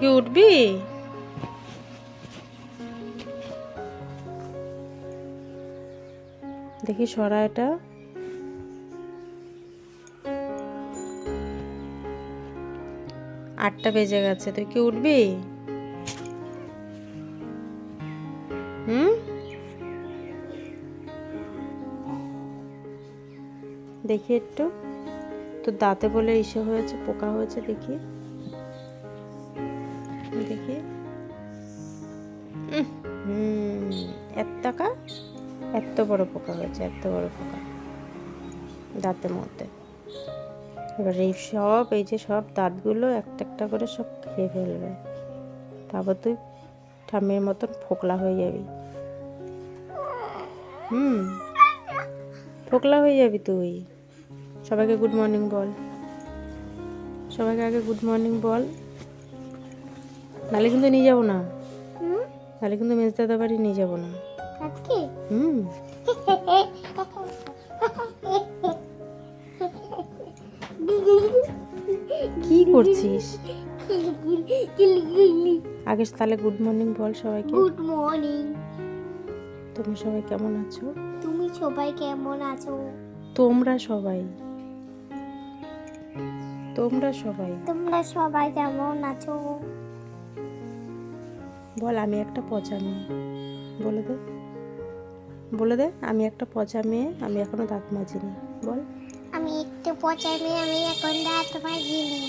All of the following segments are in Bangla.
তুই কি উঠবি? দেখি সরা এটা। আটটা বেজে গেছে, তুই কি উঠবি? হুম? দেখি একটু। তোর দাঁতে বলে ইসে হয়েছে, পোকা হয়েছে, দেখি। দেখি। হুম এত বড় পোকা হয়েছে এত বড় পোকা। দাঁতের মধ্যে। এবার এই সব এই যে সব দাঁতগুলো একটা একটা করে সব খেয়ে ফেলবে। তারপর তুই ঠাম্মির মতন ফোকলা হয়ে যাবি। হুম ফোকলা হয়ে যাবি তুই। সবাইকে গুড মর্নিং বল। সবাইকে আগে গুড মর্নিং বল। নালে কিন্তু নিয়ে যাব না। তাহলে কিন্তু মেজদাদা বাড়ি নিয়ে যাব না। আজকে? হুম। কি করছিস? আগে তাহলে গুড মর্নিং বল সবাইকে। গুড মর্নিং তোমরা সবাই কেমন আছো? তুমি সবাই কেমন আছো? তোমরা সবাই। তোমরা সবাই। তোমরা সবাই কেমন আছো? বল আমি একটা পচা মেয়ে। বলে দে। বলে দে আমি একটা পচা মেয়ে আমি এখনও দাঁত মাজিনি। বল। আমি একটু পচাই মেয়ে আমি এখন দাঁত মাজিনি।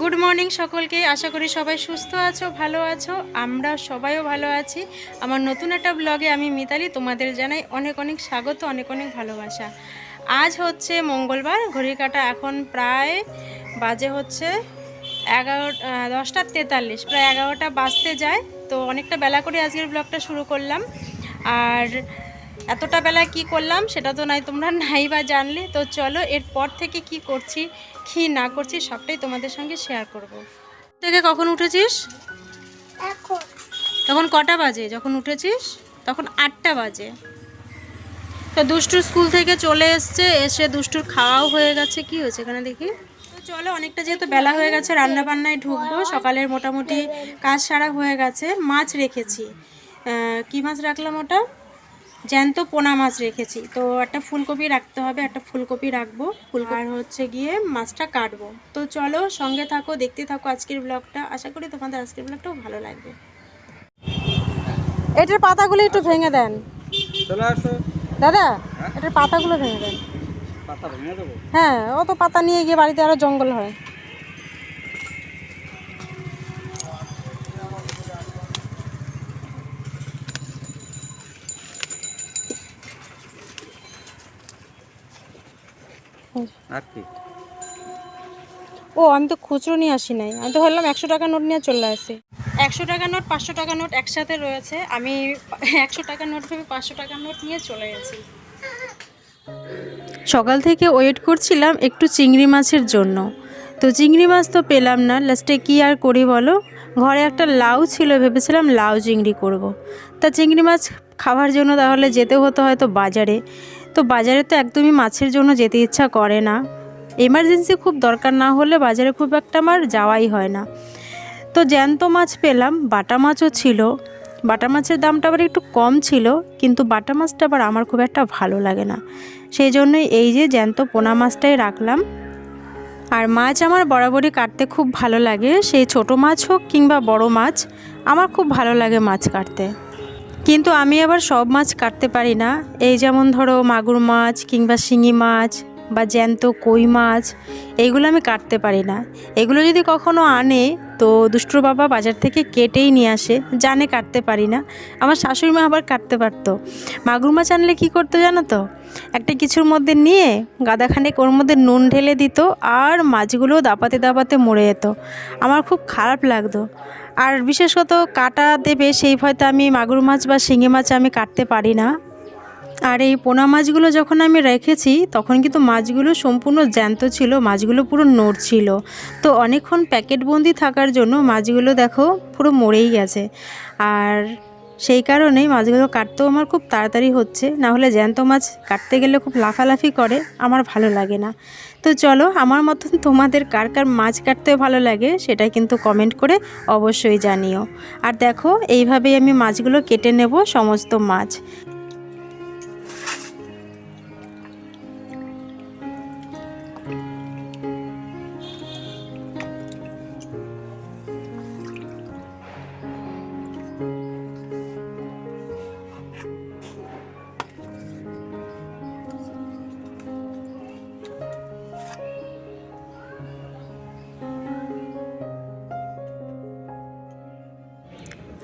গুড মর্নিং সকলকে আশা করি সবাই সুস্থ আছো ভালো আছো আমরা সবাইও ভালো আছি। আমার নতুন একটা ব্লগে আমি মিতালি তোমাদের জানাই অনেক অনেক স্বাগত অনেক অনেক ভালোবাসা। আজ হচ্ছে মঙ্গলবার ঘড়ি কাটা এখন প্রায় বাজে হচ্ছে এগারো দশটা তেতাল্লিশ প্রায় এগারোটা বাজতে যায়। তো অনেকটা বেলা করে আজকের ব্লগটা শুরু করলাম। আর এতটা বেলা কি করলাম সেটা তো নাই তোমরা নাই বা জানলে। তো চলো এরপর থেকে কি করছি কি না করছি সবটাই তোমাদের সঙ্গে শেয়ার করব। থেকে কখন উঠেছিস? তখন কটা বাজে? যখন উঠেছিস তখন আটটা বাজে। তো দুষ্টুর স্কুল থেকে চলে এসছে এসে দুষ্টুর খাওয়াও হয়ে গেছে। কি হয়েছে এখানে দেখি? চলো অনেকটা যেহেতু বেলা হয়ে গেছে রান্না বান্নায় ঢুকবো। সকালের মোটামুটি কাজ সারা হয়ে গেছে। মাছ রেখেছি। কি মাছ রাখলাম ওটা? জ্যান্ত পোনা মাছ রেখেছি। তো একটা ফুলকপি রাখতে হবে একটা ফুলকপি রাখব। আর হচ্ছে গিয়ে মাছটা কাটবো। তো চলো সঙ্গে থাকো দেখতে থাকো আজকের ব্লগটা। আশা করি তোমাদের আজকের ব্লগটাও ভালো লাগবে। এটার পাতাগুলো একটু ভেঙে দেন। দাদা এটার পাতাগুলো ভেঙে দেন। হ্যাঁ অত পাতা নিয়ে গিয়ে বাড়িতে আরও জঙ্গল হয়। ও আমি তো খুচরো নিয়ে আসি নাই। আমি তো ভাবলাম একশো টাকা নোট নিয়ে চলে আসি। একশো টাকা নোট পাঁচশো টাকা নোট একসাথে রয়েছে। আমি একশো টাকা নোট ভেবে পাঁচশো টাকা নোট নিয়ে চলে গেছি। সকাল থেকে ওয়েট করছিলাম একটু চিংড়ি মাছের জন্য। তো চিংড়ি মাছ তো পেলাম না, লাস্টে কি আর করি বলো? ঘরে একটা লাউ ছিল, ভেবেছিলাম লাউ চিংড়ি করব। তা চিংড়ি মাছ খাওয়ার জন্য তাহলে যেতে হতো হয়তো বাজারে। তো বাজারে তো একদমই মাছের জন্য যেতে ইচ্ছা করে না। এমার্জেন্সি খুব দরকার না হলে বাজারে খুব একটা আমার যাওয়াই হয় না। তো জ্যান্ত মাছ পেলাম, বাটা মাছও ছিল। বাটা মাছের দামটা আবার একটু কম ছিল, কিন্তু বাটা মাছটা আবার আমার খুব একটা ভালো লাগে না। সেই জন্যই এই যে জ্যান্ত পোনা মাছটাই রাখলাম। আর মাছ আমার বরাবরই কাটতে খুব ভালো লাগে, সেই ছোট মাছ হোক কিংবা বড় মাছ, আমার খুব ভালো লাগে মাছ কাটতে। কিন্তু আমি আবার সব মাছ কাটতে পারি না। এই যেমন ধরো মাগুর মাছ কিংবা শিঙি মাছ বা জ্যান্ত কই মাছ, এইগুলো আমি কাটতে পারি না। এগুলো যদি কখনো আনে, তো দুষ্টুর বাবা বাজার থেকে কেটেই নিয়ে আসে, জানে কাটতে পারি না। আমার শাশুড়ি মা আবার কাটতে পারতো। মাগুর মাছ আনলে কী করতো জানো তো? একটা কিছুর মধ্যে নিয়ে গাদাখানেক ওর মধ্যে নুন ঢেলে দিত আর মাছগুলো দাপাতে দাপাতে মরে যেত। আমার খুব খারাপ লাগতো। আর বিশেষত কাটা দেবে সেই ভয়তে আমি মাগুর মাছ বা শিঙি মাছ আমি কাটতে পারি না। আর এই পোনা মাছগুলো যখন আমি রেখেছি, তখন কিন্তু মাছগুলো সম্পূর্ণ জ্যান্ত ছিল, মাছগুলো পুরো নড়ছিল তো অনেকক্ষণ প্যাকেটবন্দি থাকার জন্য মাছগুলো দেখো পুরো মরেই গেছে। আর সেই কারণেই মাছগুলো কাটতেও আমার খুব তাড়াতাড়ি হচ্ছে। না হলে জ্যান্ত মাছ কাটতে গেলে খুব লাফালাফি করে, আমার ভালো লাগে না। তো চলো, আমার মতন তোমাদের কার কার মাছ কাটতে ভালো লাগে, সেটা কিন্তু কমেন্ট করে অবশ্যই জানিও। আর দেখো, এইভাবেই আমি মাছগুলো কেটে নেব সমস্ত মাছ।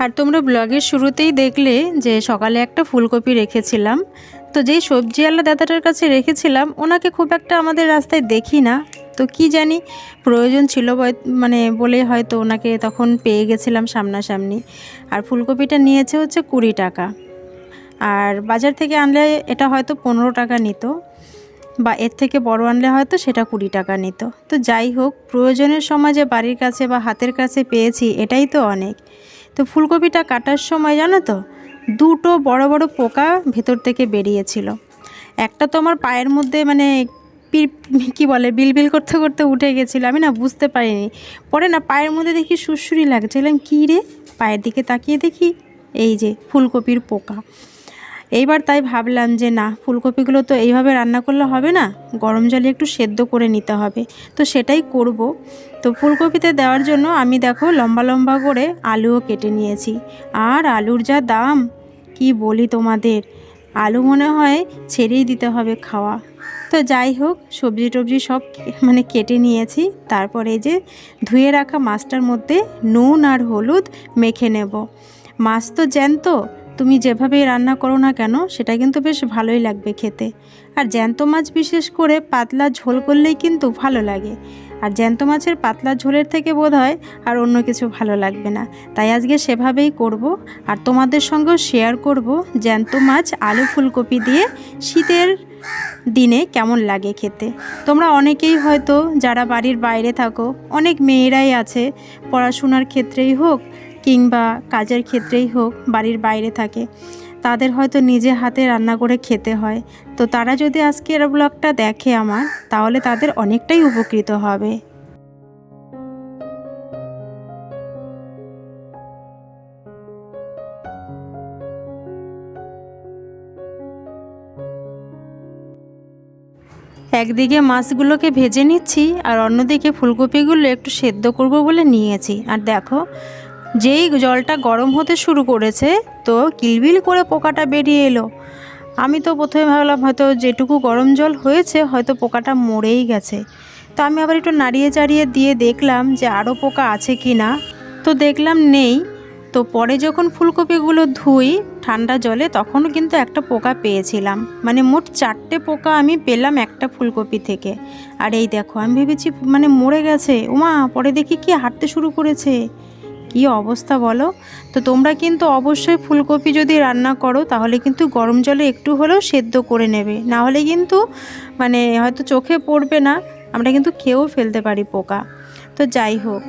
আর তোমরা ব্লগের শুরুতেই দেখলে যে সকালে একটা ফুলকপি রেখেছিলাম। তো যেই সবজিওয়ালা দাদাটার কাছে রেখেছিলাম, ওনাকে খুব একটা আমাদের রাস্তায় দেখি না। তো কি জানি, প্রয়োজন ছিল মানে বলে হয়তো ওনাকে তখন পেয়ে গেছিলাম সামনাসামনি। আর ফুলকপিটা নিয়েছে হচ্ছে কুড়ি টাকা। আর বাজার থেকে আনলে এটা হয়তো পনেরো টাকা নিত, বা এর থেকে বড় আনলে হয়তো সেটা কুড়ি টাকা নিত। তো যাই হোক, প্রয়োজনের সময় যে বাড়ির কাছে বা হাতের কাছে পেয়েছি, এটাই তো অনেক। তো ফুলকপিটা কাটার সময় জানো তো, দুটো বড় বড় পোকা ভেতর থেকে বেরিয়েছিল। একটা তো আমার পায়ের মধ্যে মানে কি বলে, বিলবিল করতে করতে উঠে গেছিল, আমি না বুঝতে পারিনি। পরে না পায়ের মধ্যে দেখি সুরসুরি লাগছিলাম কী রে? পায়ের দিকে তাকিয়ে দেখি, এই যে ফুলকপির পোকা। এইবার তাই ভাবলাম যে না, ফুলকপিগুলো তো এইভাবে রান্না করলে হবে না, গরম জলে একটু সেদ্ধ করে নিতে হবে। তো সেটাই করব। তো ফুলকপিতে দেওয়ার জন্য আমি দেখো লম্বা লম্বা করে আলুও কেটে নিয়েছি। আর আলুর যা দাম, কি বলি তোমাদের? আলু মনে হয় ছেড়েই দিতে হবে খাওয়া। তো যাই হোক, সবজি টবজি সব মানে কেটে নিয়েছি। তারপরে যে ধুয়ে রাখা মাছটার মধ্যে নুন আর হলুদ মেখে নেব। মাছ তো জ্যান্ত তুমি যেভাবেই রান্না করো না কেন, সেটা কিন্তু বেশ ভালোই লাগবে খেতে। আর জ্যান্ত মাছ বিশেষ করে পাতলা ঝোল করলেই কিন্তু ভালো লাগে। আর জ্যান্ত মাছের পাতলা ঝোলের থেকে বোধ হয় আর অন্য কিছু ভালো লাগবে না। তাই আজকে সেভাবেই করব। আর তোমাদের সঙ্গেও শেয়ার করব জ্যান্ত মাছ আলু ফুলকপি দিয়ে শীতের দিনে কেমন লাগে খেতে। তোমরা অনেকেই হয়তো যারা বাড়ির বাইরে থাকো, অনেক মেয়েরাই আছে, পড়াশোনার ক্ষেত্রেই হোক কিংবা কাজের ক্ষেত্রেই হোক, বাড়ির বাইরে থাকে, তাদের হয়তো নিজে হাতে রান্না করে খেতে হয়। তো তারা যদি আজকের ব্লগটা দেখে আমার, তাহলে তাদের অনেকটাই উপকৃত হবে। একদিকে মাছগুলোকে ভেজে নিচ্ছি, আর অন্যদিকে ফুলকপিগুলো একটু সেদ্ধ করব বলে নিয়েছি। আর দেখো যেই জলটা গরম হতে শুরু করেছে, তো কিলবিল করে পোকাটা বেরিয়ে এলো। আমি তো প্রথমে ভাবলাম হয়তো যেটুকু গরম জল হয়েছে, হয়তো পোকাটা মরেই গেছে। তো আমি আবার একটু নাড়িয়ে চাড়িয়ে দিয়ে দেখলাম যে আরও পোকা আছে কি না তো দেখলাম নেই। তো পরে যখন ফুলকপিগুলো ধুই ঠান্ডা জলে, তখনও কিন্তু একটা পোকা পেয়েছিলাম। মানে মোট চারটে পোকা আমি পেলাম একটা ফুলকপি থেকে। আর এই দেখো, আমি ভেবেছি মানে মরে গেছে। উমা, পরে দেখি কি হাঁটতে শুরু করেছে। কি অবস্থা বলো? তো তোমরা কিন্তু অবশ্যই ফুলকপি যদি রান্না করো, তাহলে কিন্তু গরম জলে একটু হলেও সেদ্ধ করে নেবে। না হলে কিন্তু মানে হয়তো চোখে পড়বে না। আমরা কিন্তু খেয়েও ফেলতে পারি পোকা। তো যাই হোক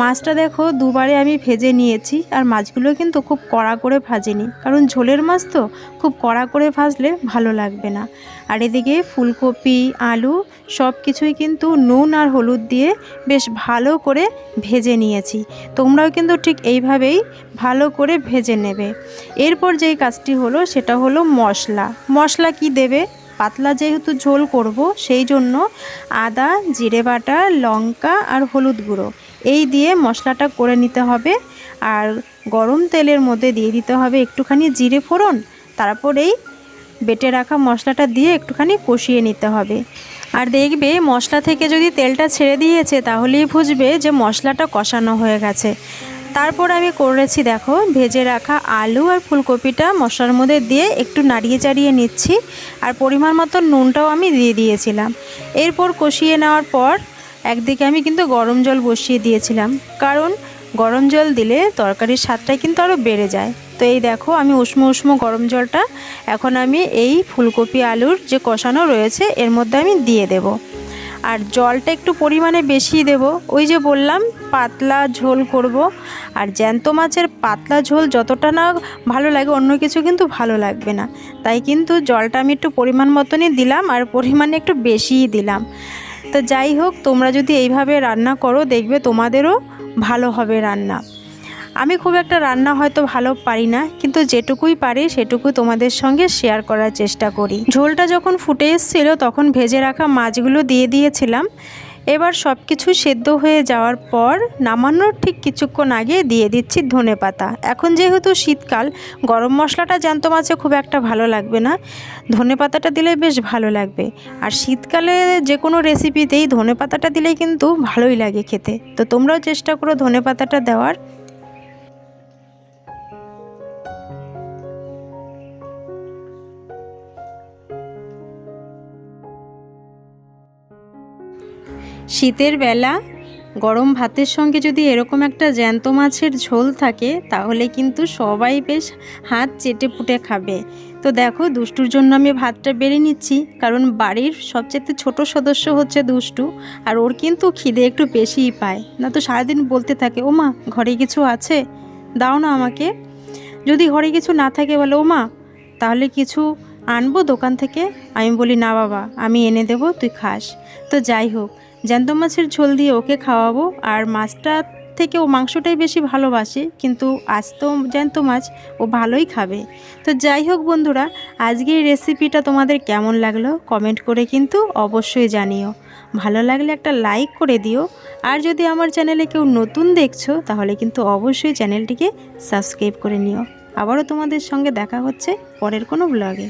মাছটা দেখো দুবারে আমি ভেজে নিয়েছি আর মাছগুলো কিন্তু খুব কড়া করে ভাজিনি। কারণ ঝোলের মাছ তো খুব কড়া করে ভাজলে ভালো লাগবে না। আর এদিকে ফুলকপি, আলু সব কিছুই কিন্তু নুন আর হলুদ দিয়ে বেশ ভালো করে ভেজে নিয়েছি। তোমরাও কিন্তু ঠিক এইভাবেই ভালো করে ভেজে নেবে। এরপর যেই কাজটি হলো সেটা হলো মশলা। মশলা কি দেবে? পাতলা যেহেতু ঝোল করব, সেই জন্য আদা, জিরে বাটা, লঙ্কা আর হলুদ গুঁড়ো। এই দিয়ে মশলাটা করে নিতে হবে আর গরম তেলের মধ্যে দিয়ে দিতে হবে একটুখানি জিরে ফোড়ন তারপরেই বেটে রাখা মশলাটা দিয়ে একটুখানি কষিয়ে নিতে হবে। আর দেখবে মশলা থেকে যদি তেলটা ছেড়ে দিয়েছে তাহলেই বুঝবে যে মশলাটা কষানো হয়ে গেছে। তারপর আমি করেছি দেখো, ভেজে রাখা আলু আর ফুলকপিটা মশলার মধ্যে দিয়ে একটু নাড়িয়ে চাড়িয়ে নিচ্ছি। আর পরিমাণ মতো নুনটাও আমি দিয়ে দিয়েছিলাম। এরপর কষিয়ে নেওয়ার পর একদিকে আমি কিন্তু গরম জল বসিয়ে দিয়েছিলাম, কারণ গরম জল দিলে তরকারির স্বাদটা কিন্তু আরও বেড়ে যায়। তো এই দেখো, আমি উষ্ণ উষ্ণ গরম জলটা এখন আমি এই ফুলকপি, আলুর যে কষানো রয়েছে, এর মধ্যে আমি দিয়ে দেব। আর জলটা একটু পরিমাণে বেশি দেব। ওই যে বললাম, পাতলা ঝোল করব। আর জ্যান্ত মাছের পাতলা ঝোল যতটা না ভালো লাগে, অন্য কিছু কিন্তু ভালো লাগবে না। তাই কিন্তু জলটা আমি একটু পরিমাণ মতনই দিলাম, আর পরিমাণে একটু বেশিই দিলাম। তো যাই হোক, তোমরা যদি এইভাবে রান্না করো, দেখবে তোমাদেরও ভালো হবে রান্না। আমি খুব একটা রান্না হয়তো ভালো পারি না, কিন্তু যেটুকুই পারি সেটুকু তোমাদের সঙ্গে শেয়ার করার চেষ্টা করি। ঝোলটা যখন ফুটে এসেছিল, তখন ভেজে রাখা মাছগুলো দিয়ে দিয়েছিলাম। এবার সব কিছু সেদ্ধ হয়ে যাওয়ার পর নামানোর ঠিক কিছুক্ষণ আগে দিয়ে দিচ্ছি ধনে পাতা। এখন যেহেতু শীতকাল, গরম মশলাটা জ্যান্ত মাছে খুব একটা ভালো লাগবে না। ধনে পাতাটা দিলে বেশ ভালো লাগবে। আর শীতকালে যে কোনো রেসিপিতেই ধনে পাতাটা দিলে কিন্তু ভালোই লাগে খেতে। তো তোমরাও চেষ্টা করো ধনে পাতাটা দেওয়ার। শীতের বেলা গরম ভাতের সঙ্গে যদি এরকম একটা জ্যান্ত মাছের ঝোল থাকে, তাহলে কিন্তু সবাই বেশ হাত চেটে পুটে খাবে। তো দেখো, দুষ্টুর জন্য আমি ভাতটা বেড়ে নিচ্ছি, কারণ বাড়ির সবচেয়ে ছোট সদস্য হচ্ছে দুষ্টু, আর ওর কিন্তু খিদে একটু বেশিই পায়। না তো সারাদিন বলতে থাকে ও মা ঘরে কিছু আছে? দাও না আমাকে। যদি ঘরে কিছু না থাকে, বলে ও মা তাহলে কিছু আনব দোকান থেকে? আমি বলি, না বাবা, আমি এনে দেবো, তুই খাস। তো যাই হোক জ্যান্ত মাছের ঝোল দিয়ে ওকে খাওয়াবো। আর মাছটা থেকে ও মাংসটাই বেশি ভালোবাসে, কিন্তু আজ তো জ্যান্ত মাছ, ও ভালোই খাবে। তো যাই হোক বন্ধুরা, আজকের রেসিপিটা তোমাদের কেমন লাগল কমেন্ট করে কিন্তু অবশ্যই জানিও। ভালো লাগলে একটা লাইক করে দিও। আর যদি আমার চ্যানেলে কেউ নতুন দেখছ, তাহলে কিন্তু অবশ্যই চ্যানেলটিকে সাবস্ক্রাইব করে নিও। আবারও তোমাদের সঙ্গে দেখা হচ্ছে পরের কোনো ব্লগে